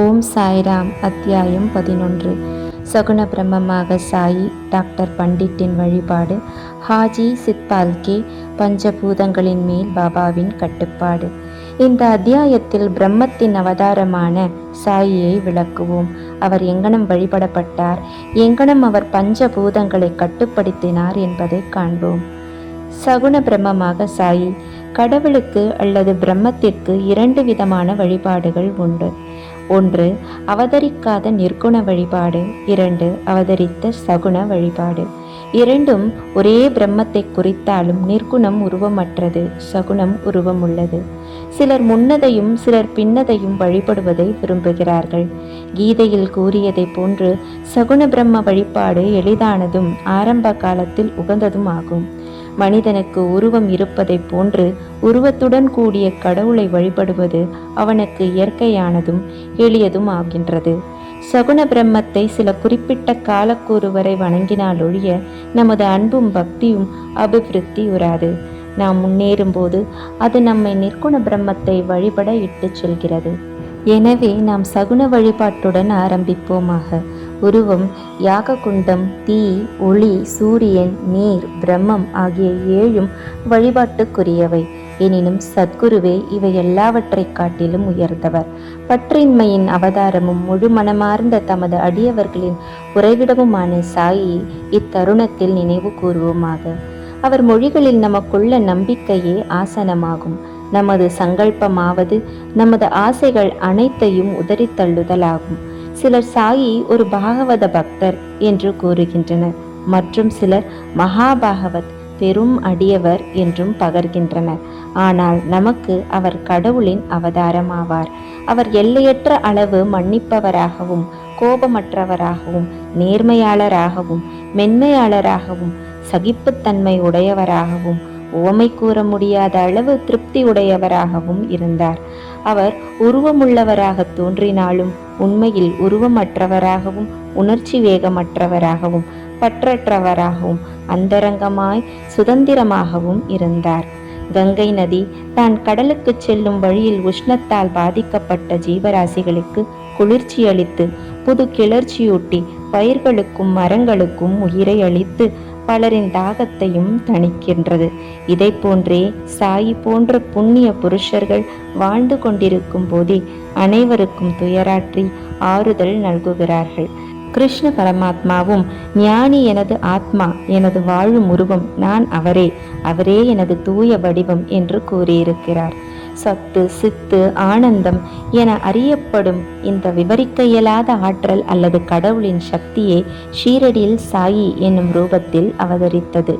ஓம் சாய்ராம் அத்தியாயம் பதினொன்று. சகுன பிரம்மமாக சாயி டாக்டர் பண்டிட்டின் வழிபாடு ஹாஜி சித்பால்கே பஞ்சபூதங்களின் மேல் பாபாவின் கட்டுப்பாடு. இந்த அத்தியாயத்தில் பிரம்மத்தின் அவதாரமான சாயியை விளக்குவோம். அவர் எங்கனம் வழிபடப்பட்டார் எங்கனம் அவர் பஞ்சபூதங்களை கட்டுப்படுத்தினார் என்பதை காண்போம். சகுன பிரம்மமாக சாயி கடவுளுக்கு அல்லது பிரம்மத்திற்கு இரண்டு விதமான வழிபாடுகள் உண்டு. ஒன்று அவதரிக்காத நிர்குண வழிபாடு. இரண்டு அவதரித்த சகுண வழிபாடு. இரண்டும் ஒரே பிரம்மத்தை குறித்தாலும் நிர்குணம் உருவமற்றது சகுணம் உருவம் உள்ளது சிலர் முன்னதையும் சிலர் பின்னதையும் வழிபடுவதை விரும்புகிறார்கள். கீதையில் கூறியதைப் போன்று சகுண பிரம்ம வழிபாடு எளிதானதும் ஆரம்ப காலத்தில் உகந்ததும் ஆகும். மனிதனுக்கு உருவம் இருப்பதைப் போன்று உருவத்துடன் கூடிய கடவுளை வழிபடுவது அவனுக்கு இயற்கையானதும் எளியதும் ஆகின்றது. சகுன பிரம்மத்தை சில குறிப்பிட்ட காலக்கூறு வரை வணங்கினால் ஒழிய நமது அன்பும் பக்தியும் அபிவிருத்தி உராது நாம் முன்னேறும்போது அது நம்மை நிற்குண பிரம்மத்தை வழிபட இட்டுச் செல்கிறது. எனவே நாம் சகுன வழிபாட்டுடன் ஆரம்பிப்போமாக. உருவம் யாககுண்டம் தீ ஒளி சூரியன் நீர் பிரம்மம் ஆகிய ஏழும் வழிபாட்டுக்குரியவை. எனினும் சத்குருவே இவை எல்லாவற்றைக் காட்டிலும் உயர்ந்தவர். பற்றின்மையின் அவதாரமும் முழு மனமார்ந்த தமது அடியவர்களின் உறைவிடமுமான சாயி இத்தருணத்தில் நினைவு கூறுவோமாக. அவர் மொழிகளில் நமக்குள்ள நம்பிக்கையே ஆசனமாகும். நமது சங்கல்பமாவது நமது ஆசைகள் அனைத்தையும் உதறித்தள்ளுதலாகும் சிலர் சாயி ஒரு பாகவத பக்தர் என்று கூறுகின்றனர். மற்றும் சிலர் மகாபாகவத் பெரும் அடியவர் என்றும் பகர்கின்றனர். ஆனால் நமக்கு அவர் கடவுளின் அவதாரமாவார். அவர் எல்லையற்ற அளவு மன்னிப்பவராகவும் கோபமற்றவராகவும் நேர்மையாளராகவும் மென்மையாளராகவும் சகிப்புத்தன்மை உடையவராகவும் ஓமை கூற முடியாத அளவு திருப்தி உடையவராகவும் இருந்தார். அவர் உருவமுள்ளவராக தோன்றினாலும் உண்மையில் உருவமற்றவராகவும் உணர்ச்சி வேகமற்றவராகவும் பற்றற்றவராகவும் அந்தரங்கமாய் சுதந்திரமாகவும் இருந்தார். கங்கை நதி தான் கடலுக்கு செல்லும் வழியில் உஷ்ணத்தால் பாதிக்கப்பட்ட ஜீவராசிகளுக்கு குளிர்ச்சி அளித்து புது கிளர்ச்சியூட்டி பயிர்களுக்கும் மரங்களுக்கும் உயிரை அளித்து பலரின் தாகத்தையும் தணிக்கின்றது. இதை போன்றே சாயி போன்ற புண்ணிய புருஷர்கள் வாழ்ந்து கொண்டிருக்கும் போதே அனைவருக்கும் துயராற்றி ஆறுதல் நல்குகிறார்கள். கிருஷ்ண பரமாத்மாவும் ஞானி எனது ஆத்மா எனது வாழும் உருவம் நான் அவரே அவரே எனது தூய வடிவம் என்று கூறியிருக்கிறார். சத்து சித்து ஆனந்தம் என அறியப்படும் இந்த விவரிக்க இயலாத ஆற்றல் அல்லது கடவுளின் சக்தியே ஷீரடியில் சாயி என்னும் ரூபத்தில் அவதரித்தது.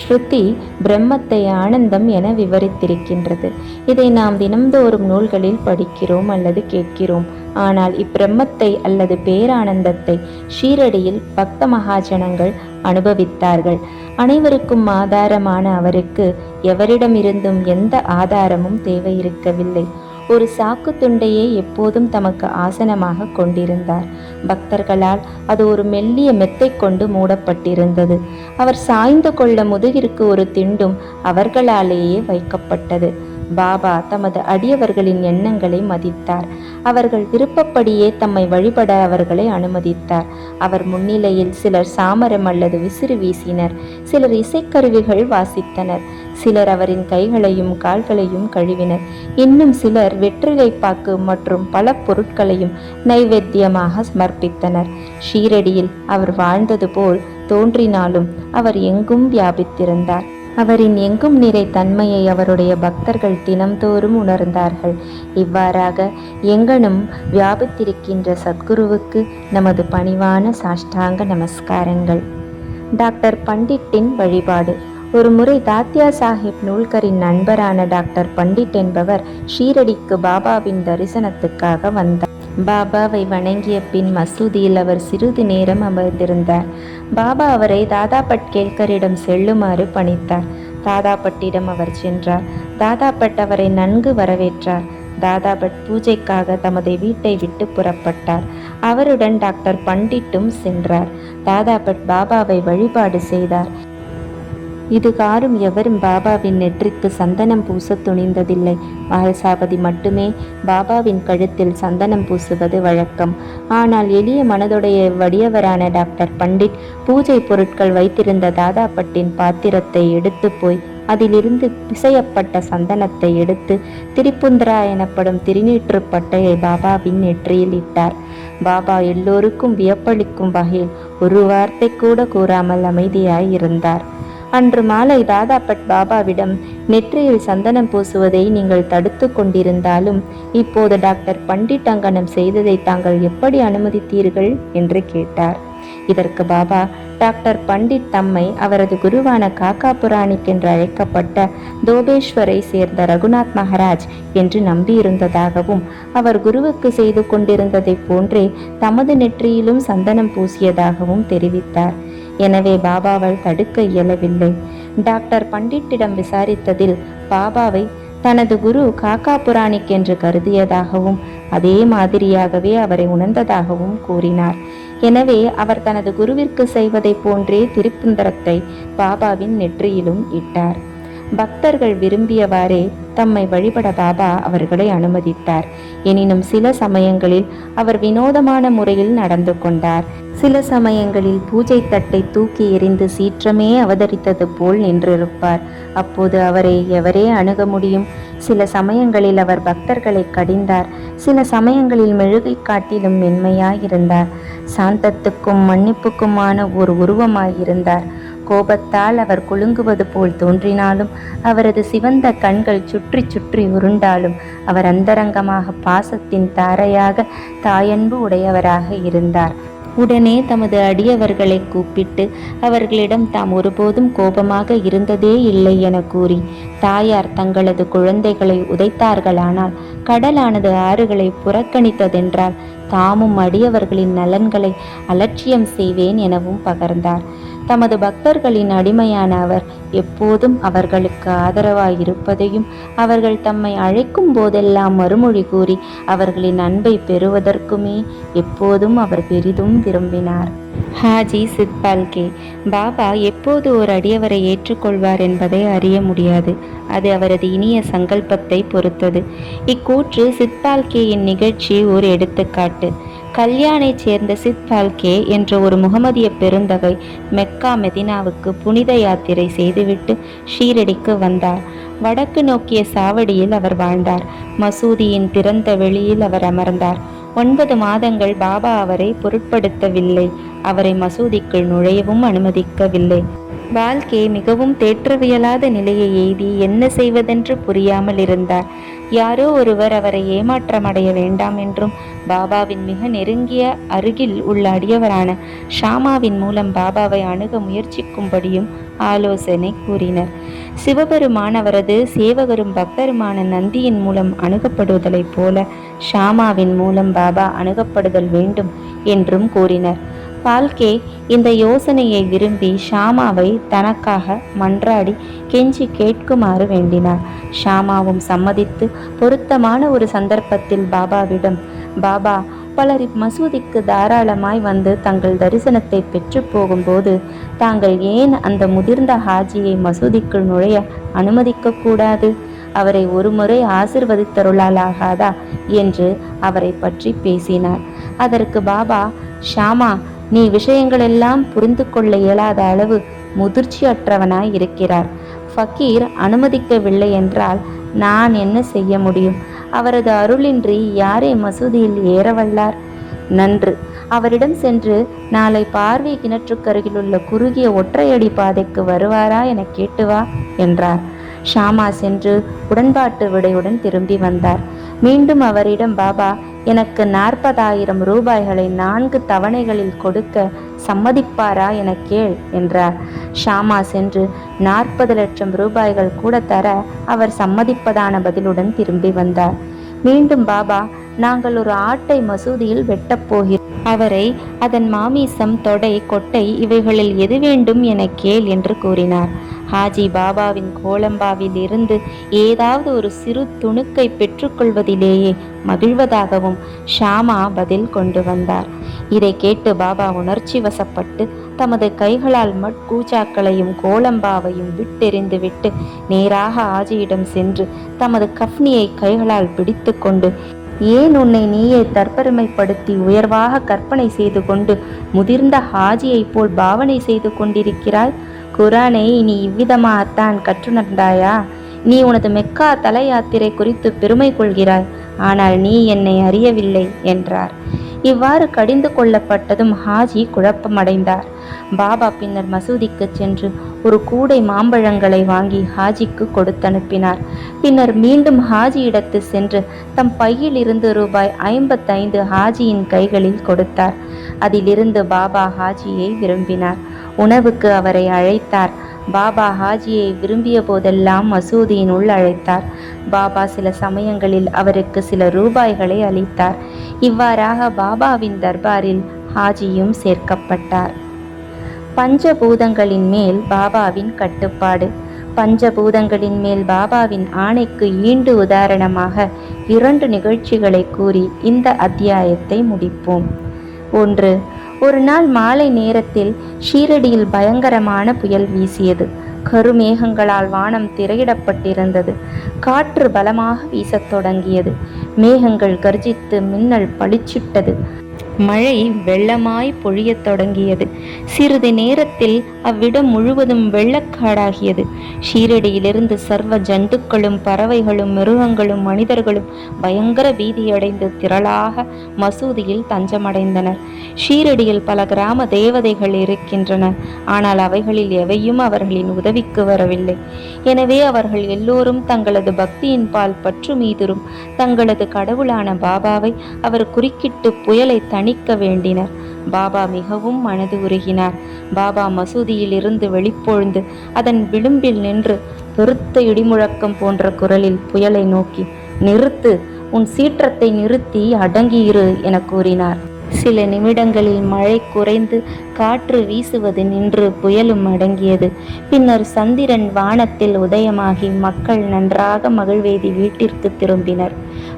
ஸ்ருதி பிரம்மத்தை ஆனந்தம் என விவரித்திருக்கின்றது. இதை நாம் தினம்தோறும் நூல்களில் படிக்கிறோம் அல்லது கேட்கிறோம். ஆனால் இப்பிரம்மத்தை அல்லது பேரானந்தத்தை ஷீரடியில் பக்த மகாஜனங்கள் அனுபவித்தார்கள். அனைவருக்கும் ஆதாரமான அவருக்கு எவரிடமிருந்தும் எந்த ஆதாரமும் தேவையிருக்கவில்லை. ஒரு சாக்கு துண்டையே எப்போதும் தமக்கு ஆசனமாக கொண்டிருந்தார். பக்தர்களால் அது ஒரு மெல்லிய மெத்தை கொண்டு மூடப்பட்டிருந்தது. அவர் சாய்ந்து கொள்ள முதுகிற்கு ஒரு திண்டும் அவர்களாலேயே வைக்கப்பட்டது. பாபா தமது அடியவர்களின் எண்ணங்களை மதித்தார். அவர்கள் விருப்பப்படியே தம்மை வழிபட அவர்களை அனுமதித்தார். அவர் முன்னிலையில் சிலர் சாமரம் அல்லது விசிறு வீசினர். சிலர் இசைக்கருவிகள் வாசித்தனர். சிலர் அவரின் கைகளையும் கால்களையும் கழுவினர். இன்னும் சிலர் வெற்றிலை பாக்கு மற்றும் பல பொருட்களையும் நைவேத்தியமாக சமர்ப்பித்தனர். ஷீரடியில் அவர் வாழ்ந்தது போல் தோன்றினாலும் அவர் எங்கும் வியாபித்திருந்தார். அவரின் எங்கும் நிறை தன்மையை அவருடைய பக்தர்கள் தினம்தோறும் உணர்ந்தார்கள். இவ்வாறாக எங்கனும் வியாபித்திருக்கின்ற சத்குருவுக்கு நமது பணிவான சாஷ்டாங்க நமஸ்காரங்கள். டாக்டர் பண்டிட்டின் வழிபாடு. ஒரு முறை தாத்யா சாஹிப் நூல்கரின் நண்பரான டாக்டர் பண்டிட் என்பவர் ஷீரடிக்கு பாபாவின் தரிசனத்துக்காக வந்தார். பாபாவை வணங்கிய பின் மசூதியில் அவர் சிறிது நேரம் அமர்ந்திருந்தார். பாபா அவரை தாதா பட்கேல்கரிடம் செல்லுமாறு பணித்தார். தாதா பட்டிடம் அவர் சென்றார். தாதா பட் அவரை நன்கு வரவேற்றார். தாதா பட் பூஜைக்காக தமது வீட்டை விட்டு புறப்பட்டார். அவருடன் டாக்டர் பண்டிட்டும் சென்றார். தாதா பட் பாபாவை வழிபாடு செய்தார். இதுகாரும் எவரும் பாபாவின் நெற்றிக்கு சந்தனம் பூச துணிந்ததில்லை. மகசாபதி மட்டுமே பாபாவின் கழுத்தில் சந்தனம் பூசுவது வழக்கம். ஆனால் எளிய மனதுடைய வடியவரான டாக்டர் பண்டிட் பூஜை பொருட்கள் வைத்திருந்த தாதாப்பட்டின் பாத்திரத்தை எடுத்து போய் அதிலிருந்து பிசையப்பட்ட சந்தனத்தை எடுத்து திரிப்புந்திரா எனப்படும் திருநீற்று பட்டையை பாபாவின் நெற்றியில் இட்டார். பாபா எல்லோருக்கும் வியப்பளிக்கும் வகையில் ஒரு வார்த்தை கூட கூறாமல் அமைதியாய் இருந்தார். அன்று மாலை தாதாபட் பாபாவிடம் நெற்றியில் சந்தனம் பூசுவதை நீங்கள் தடுத்து கொண்டிருந்தாலும் இப்போது டாக்டர் பண்டிட் அங்கனம் செய்ததை தாங்கள் எப்படி அனுமதித்தீர்கள்? என்று கேட்டார். இதற்கு பாபா டாக்டர் பண்டிட் தம்மை அவரது குருவான காக்கா புராணிக் என்று அழைக்கப்பட்ட தோபேஸ்வரை சேர்ந்த ரகுநாத் மகாராஜ் என்று நம்பியிருந்ததாகவும் அவர் குருவுக்கு செய்து கொண்டிருந்ததைப் போன்றே தமது நெற்றியிலும் சந்தனம் பூசியதாகவும் தெரிவித்தார். எனவே பாபாவால் தடுக்க இயலவில்லை. டாக்டர் பண்டிட்டிடம் விசாரித்ததில் பாபாவை தனது குரு காக்கா புராணிக் என்று கருதியதாகவும் அதே மாதிரியாகவே அவரை உணர்ந்ததாகவும் கூறினார். எனவே அவர் தனது குருவிற்கு செய்வதைப் போன்றே திருப்புந்தரத்தை பாபாவின் நெற்றியிலும் இட்டார். பக்தர்கள் விரும்பியவாறே தம்மை வழிபட பாபா அவர்களை அனுமதித்தார். எனினும் சில சமயங்களில் அவர் வினோதமான முறையில் நடந்து கொண்டார். சில சமயங்களில் பூஜை தட்டை தூக்கி எறிந்து சீற்றமே அவதரித்தது போல் நின்றிருப்பார். அப்போது அவரை எவரே அணுக முடியும்? சில சமயங்களில் அவர் பக்தர்களை கடிந்தார். சில சமயங்களில் மெழுகை காட்டிலும் மென்மையாயிருந்தார். சாந்தத்துக்கும் மன்னிப்புக்குமான ஒரு உருவமாயிருந்தார். கோபத்தால் அவர் குலுங்குவது போல் தோன்றினாலும் அவரது சிவந்த கண்கள் சுற்றி சுற்றி உருண்டாலும் அவர் அந்தரங்கமாக பாசத்தின் தாரையாக தாயன்பு உடையவராக இருந்தார். உடனே தமது அடியவர்களை கூப்பிட்டு அவர்களிடம் தாம் ஒருபோதும் கோபமாக இருந்ததே இல்லை என கூறி தாயார் தங்களது குழந்தைகளை உதைத்தார்களானால் கடலானது ஆறுகளை புறக்கணித்ததென்றால் தாமும் அடியவர்களின் நலன்களை அலட்சியம் செய்வேன் எனவும் பகர்ந்தார். தமது பக்தர்களின் அடிமையான அவர் எப்போதும் அவர்களுக்கு ஆதரவாய் இருப்பதையும் அவர்கள் தம்மை அழைக்கும் போதெல்லாம் மறுமொழி கூறி அவர்களின் அன்பை பெறுவதற்குமே எப்போதும் அவர் பெரிதும் விரும்பினார். ஹாஜி சித்பால்கே பாபா எப்போது ஒரு அடியவரை ஏற்றுக்கொள்வார் என்பதை அறிய முடியாது. அது அவரது இனிய சங்கல்பத்தை பொறுத்தது. இக்கூற்று சித்பால்கேயின் நிகழ்ச்சி ஒரு எடுத்துக்காட்டு. கல்யாணை சேர்ந்த சித் பால்கே என்ற ஒரு முகமதிய பெருந்தகை மெக்கா மெதினாவுக்கு புனித யாத்திரை செய்துவிட்டு ஷீரடிக்கு வந்தார். வடக்கு நோக்கிய சாவடியில் அவர் வாழ்ந்தார். மசூதியின் திறந்த வெளியில் அவர் அமர்ந்தார். ஒன்பது மாதங்கள் பாபா அவரை பொருட்படுத்தவில்லை. அவரை மசூதிக்குள் நுழையவும் அனுமதிக்கவில்லை. பால்கே மிகவும் தேற்றவியலாத நிலையை எய்தி என்ன செய்வதென்று புரியாமல் இருந்தார். யாரோ ஒருவர் அவரை ஏமாற்றமடைய வேண்டாம் என்றும் பாபாவின் மிக நெருங்கிய அருகில் உள்ள அடியவரான ஷாமாவின் மூலம் பாபாவை அணுக முயற்சிக்கும்படியும் ஆலோசனை கூறினர். சிவபெருமான் அவரது சேவகரும் பக்தருமான நந்தியின் மூலம் அணுகப்படுவதைப் போல ஷாமாவின் மூலம் பாபா அணுகப்படுதல் வேண்டும் என்றும் கூறினர். பால்கே இந்த யோசனையை விரும்பி ஷாமாவை தனக்காக மன்றாடி கெஞ்சி கேட்குமாறு வேண்டினார். ஷாமாவும் சம்மதித்து பொருத்தமான ஒரு சந்தர்ப்பத்தில் பாபாவிடம் பாபா பலர் மசூதிக்கு தாராளமாய் வந்து தங்கள் தரிசனத்தை பெற்று போகும்போது தாங்கள் ஏன் அந்த முதிர்ந்த ஹாஜியை மசூதிக்குள் நுழைய அனுமதிக்க கூடாது? அவரை ஒருமுறை ஆசிர்வதித்தருளாலாகாதா என்று அவரை பற்றி பேசினார். அதற்கு பாபா ஷாமா நீ விஷயங்களெல்லாம் புரிந்து கொள்ள இயலாத அளவு முதிர்ச்சியற்றவனாய் இருக்கிறார். ஃபக்கீர் அனுமதிக்கவில்லை என்றால் நான் என்ன செய்ய முடியும்? அவரது அருளின்றி யாரே மசூதியில் ஏறவல்லார் நன்று. அவரிடம் சென்று நாளை பார்வை கிணற்றுக்கருகிலுள்ள குறுகிய ஒற்றையடி பாதைக்கு வருவாரா என கேட்டு வா என்றார். ஷாமா சென்று உடன்பாட்டு விடையுடன் திரும்பி வந்தார். மீண்டும் அவரிடம் பாபா எனக்கு நாற்பதாயிரம் ரூபாய்களை நான்கு தவணைகளில் கொடுக்க சம்மதிப்பாரா என கேள் என்றார். ஷாமா சென்று நாற்பது லட்சம் ரூபாய்கள் கூட தர அவர் சம்மதிப்பதான பதிலுடன் திரும்பி வந்தார். மீண்டும் பாபா நாங்கள் ஒரு ஆட்டை மசூதியில் வெட்டப்போகிறோம் அவரை அதன் மாமிசம் தொடை கொட்டை இவைகளில் எது வேண்டும் என கேள் என்று கூறினார். ஹாஜி பாபாவின் கோலம்பாவில் இருந்து ஏதாவது ஒரு சிறு துணுக்கை பெற்றுக்கொள்வதிலேயே மகிழ்வதாகவும் ஷாமா பதில் கொண்டு வந்தார். இதை கேட்டு பாபா உணர்ச்சி வசப்பட்டு தமது கைகளால் மட்கூச்சாக்களையும் கோலம்பாவையும் விட்டெறிந்துவிட்டு நேராக ஆஜியிடம் சென்று தமது கஃப்னியை கைகளால் பிடித்து கொண்டு ஏன் உன்னை நீயே தற்பெருமைப்படுத்தி உயர்வாக கற்பனை செய்து கொண்டு முதிர்ந்த ஹாஜியைப் போல் பாவனை செய்து கொண்டிருக்கிறாய்? குரானை நீ இவ்விதமாகத்தான் கற்றுணர்ந்தாயா? நீ உனது மெக்கா தல யாத்திரை குறித்து பெருமை கொள்கிறாய். ஆனால் நீ என்னை அறியவில்லை என்றார். இவ்வாறு கடிந்து கொள்ளப்பட்டதும் ஹாஜி குழப்பமடைந்தார். பாபா பின்னர் மசூதிக்கு சென்று ஒரு கூடை மாம்பழங்களை வாங்கி ஹாஜிக்கு கொடுத்தனுப்பினார். பின்னர் மீண்டும் ஹாஜி இடத்து சென்று தம் பையில் இருந்து ரூபாய் ஐம்பத்தைந்து ஹாஜியின் கைகளில் கொடுத்தார். அதிலிருந்து பாபா ஹாஜியை விரும்பினார். உணவுக்கு அவரை அழைத்தார். பாபா ஹாஜியை விரும்பிய போதெல்லாம் மசூதியினுள் அழைத்தார். பாபா சில சமயங்களில் அவருக்கு சில ரூபாய்களை அளித்தார். இவ்வாறாக பாபாவின் தர்பாரில் ஹாஜியும் சேர்க்கப்பட்டார். பஞ்சபூதங்களின் மேல் பாபாவின் கட்டுப்பாடு. பஞ்சபூதங்களின் மேல் பாபாவின் ஆணைக்கு ஈண்டு உதாரணமாக இரண்டு நிகழ்ச்சிகளை கூறி இந்த அத்தியாயத்தை முடிப்போம். ஒன்று ஒரு நாள் மாலை நேரத்தில் ஷீரடியில் பயங்கரமான புயல் வீசியது. கருமேகங்களால் வானம் திரையிடப்பட்டிருந்தது. காற்று பலமாக வீசத் தொடங்கியது. மேகங்கள் கர்ஜித்து மின்னல் பளிச்சிட்டது. மழை வெள்ளமாய் பொழியத் தொடங்கியது. சிறிது நேரத்தில் அவ்விடம் முழுவதும் வெள்ளக்காடாகியது. ஷீரடியிலிருந்து சர்வ ஜந்துக்களும் பறவைகளும் மிருகங்களும் மனிதர்களும் பயங்கர பீதியடைந்து திரளாக மசூதியில் தஞ்சமடைந்தனர். ஷீரடியில் பல கிராம தேவதைகள் இருக்கின்றன. ஆனால் அவைகளில் எவையும் அவர்களின் உதவிக்கு வரவில்லை. எனவே அவர்கள் எல்லோரும் தங்களது பக்தியின் பால் பற்று மீதுரும் தங்களது கடவுளான பாபாவை அவர் குறுக்கிட்டு புயலை தணிக்க வேண்டினர். பாபா மிகவும் மனது உருகினார். பாபா மசூதியில் இருந்து வெளிப்பொழுந்து அதன் விளிம்பில் நின்று பெருத்த இடிமுழக்கம் போன்ற குரலில் புயலை நோக்கி நிறுத்து உன் சீற்றத்தை நிறுத்தி அடங்கியிரு என கூறினார். சில நிமிடங்களில் மழை குறைந்து காற்று வீசுவது நின்று புயலும் அடங்கியது. பின்னர் சந்திரன் வானத்தில் உதயமாகி மக்கள் நன்றாக மகிழ்வேதி வீட்டிற்கு திரும்பினர்.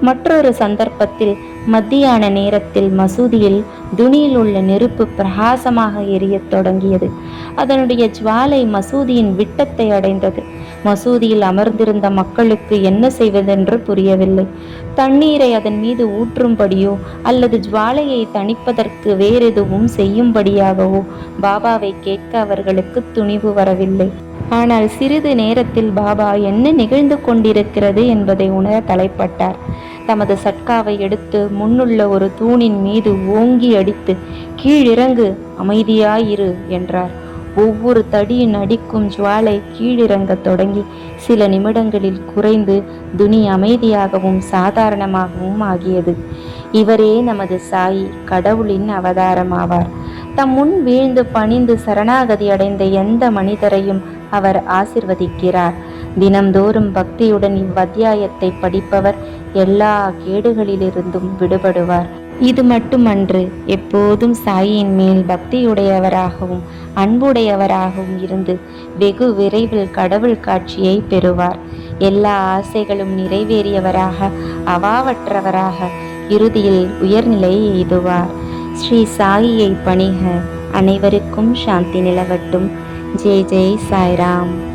மற்றொரு சந்தர்ப்பத்தில் மத்தியான நேரத்தில் மசூதியில் துணியில் உள்ள நெருப்பு பிரகாசமாக எரியத் தொடங்கியது. அதனுடைய ஜுவாலை மசூதியின் விட்டத்தை அடைந்தது. மசூதியில் அமர்ந்திருந்த மக்களுக்கு என்ன செய்வதென்று புரியவில்லை. தண்ணீரை அதன் மீது ஊற்றும்படியோ அல்லது ஜுவாலையை தணிப்பதற்கு வேறெதுவும் செய்யும்படியாகவோ பாபாவை கேட்க அவர்களுக்கு துணிவு வரவில்லை. ஆனால் சிறிது நேரத்தில் பாபா என்ன நிகழ்ந்து கொண்டிருக்கிறது என்பதை உணர தலைப்பட்டார். தமது சட்காவை எடுத்து முன்னுள்ள ஒரு தூணின் மீது ஓங்கி அடித்து கீழிறங்கு அமைதியாயிரு என்றார். ஒவ்வொரு தடியின் அடிக்கும் ஜுவாலை கீழிறங்கத் தொடங்கி சில நிமிடங்களில் குறைந்து துணி அமைதியாகவும் சாதாரணமாகவும் ஆகியது. இவரே நமது சாயி கடவுளின் அவதாரமாவார். தம் முன் வீழ்ந்து பணிந்து சரணாகதி அடைந்த எந்த மனிதரையும் அவர் ஆசிர்வதிக்கிறார். தினம்தோறும் பக்தியுடன் இவ்வத்தியாயத்தை படிப்பவர் எல்லா கேடுகளிலிருந்தும் விடுபடுவார். இது மட்டுமன்று எப்போதும் சாயின் மேல் பக்தியுடையவராகவும் அன்புடையவராகவும் இருந்து வெகு விரைவில் கடவுள் காட்சியை பெறுவார். எல்லா ஆசைகளும் நிறைவேறியவராக அவாவற்றவராக இறுதியில் உயர்நிலை எய்துவார். ஸ்ரீ சாயியை பணிக. அனைவருக்கும் சாந்தி நிலவட்டும். ஜெய் ஜெய் சாய்ராம்.